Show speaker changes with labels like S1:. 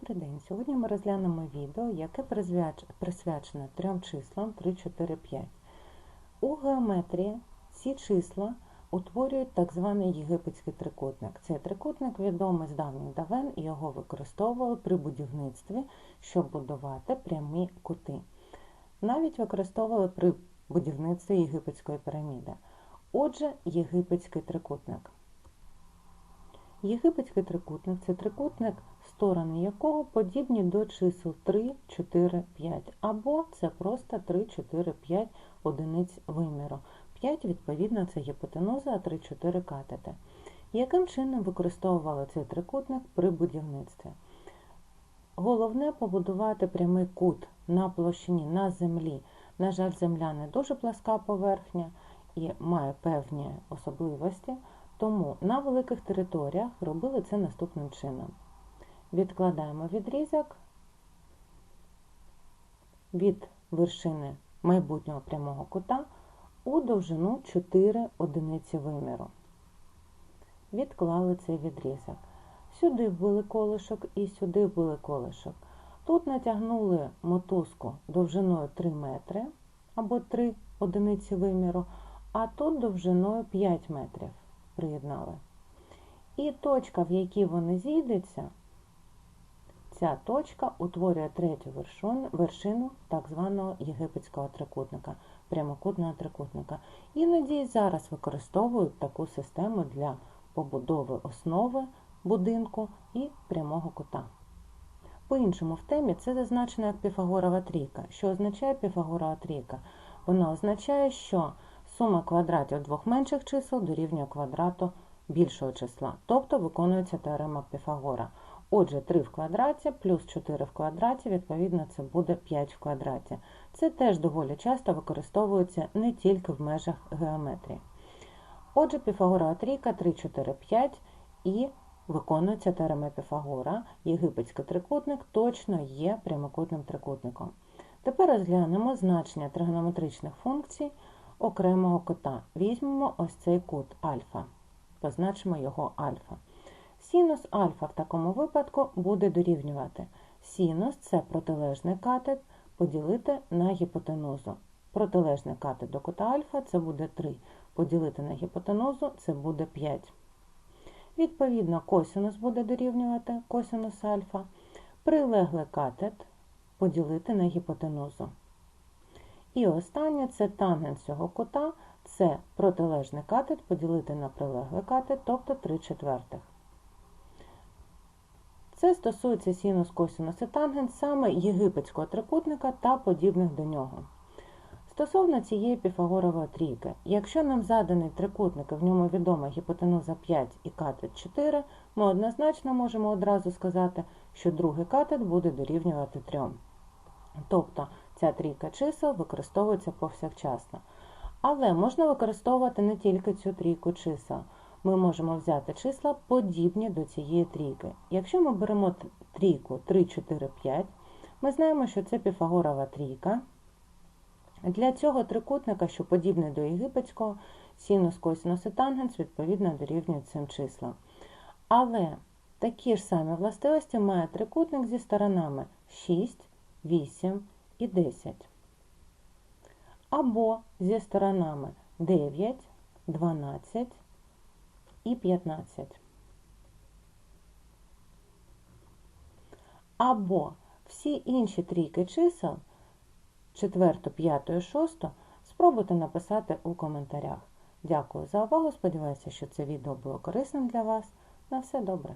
S1: Добрий день! Сьогодні ми розглянемо відео, яке присвячене трьом числам 3, 4, 5. У геометрії ці числа утворюють так званий єгипетський трикутник. Цей трикутник відомий з давніх давен і його використовували при будівництві, щоб будувати прямі кути. Навіть використовували при будівництві єгипетської піраміди. Отже, єгипетський трикутник. Єгипетський трикутник це трикутник, сторони якого подібні до чисел 3, 4, 5, або це просто 3, 4, 5 одиниць виміру. 5, відповідно, це гіпотенуза, а 3, 4 катети. Яким чином використовували цей трикутник при будівництві? Головне побудувати прямий кут на площині на землі. На жаль, земля не дуже пласка поверхня і має певні особливості. Тому на великих територіях робили це наступним чином. Відкладаємо відрізок від вершини майбутнього прямого кута у довжину 4 одиниці виміру. Відклали цей відрізок. Сюди вбили колишок і сюди вбили колишок. Тут натягнули мотузку довжиною 3 метри або 3 одиниці виміру, а тут довжиною 5 метрів приєднали. І точка, в якій вони зійдуться, ця точка утворює третю вершину, вершину так званого єгипетського трикутника, прямокутного трикутника. Іноді зараз використовують таку систему для побудови основи будинку і прямого кута. По-іншому в темі це зазначено як Піфагорова трійка. Що означає Піфагорова трійка? Вона означає, що сума квадратів двох менших чисел дорівнює квадрату більшого числа, тобто виконується теорема Піфагора. Отже, 3 в квадраті плюс 4 в квадраті, відповідно, це буде 5 в квадраті. Це теж доволі часто використовується не тільки в межах геометрії. Отже, Піфагорова трійка 3, 4, 5 і виконується теорема Піфагора. Єгипетський трикутник точно є прямокутним трикутником. Тепер розглянемо значення тригонометричних функцій окремого кота. Візьмемо ось цей кут альфа, позначимо його альфа. Синус альфа в такому випадку буде дорівнювати. Синус це протилежний катет поділити на гіпотенузу. Протилежний катет до кута альфа це буде 3. Поділити на гіпотенузу це буде 5. Відповідно, косинус буде дорівнювати косинус альфа. Прилеглий катет поділити на гіпотенузу. І останнє це тангенс цього кута, це протилежний катет поділити на прилеглий катет, тобто 3 четвертих. Це стосується синус, косинус і тангенс саме єгипетського трикутника та подібних до нього. Стосовно цієї піфагорової трійки, якщо нам заданий трикутник і в ньому відома гіпотенуза 5 і катет 4, ми однозначно можемо одразу сказати, що другий катет буде дорівнювати 3. Тобто ця трійка чисел використовується повсякчасно. Але можна використовувати не тільки цю трійку чисел. Ми можемо взяти числа подібні до цієї трійки. Якщо ми беремо трійку 3, 4, 5, ми знаємо, що це піфагорова трійка. Для цього трикутника, що подібний до єгипетського, синус, косинус і тангенс, відповідно дорівнюють цим числам. Але такі ж самі властивості має трикутник зі сторонами 6, 8 і 10. Або зі сторонами 9, 12 і 15. Або всі інші трійки чисел, 4, 5, 6, спробуйте написати у коментарях. Дякую за увагу. Сподіваюся, що це відео було корисним для вас. На все добре!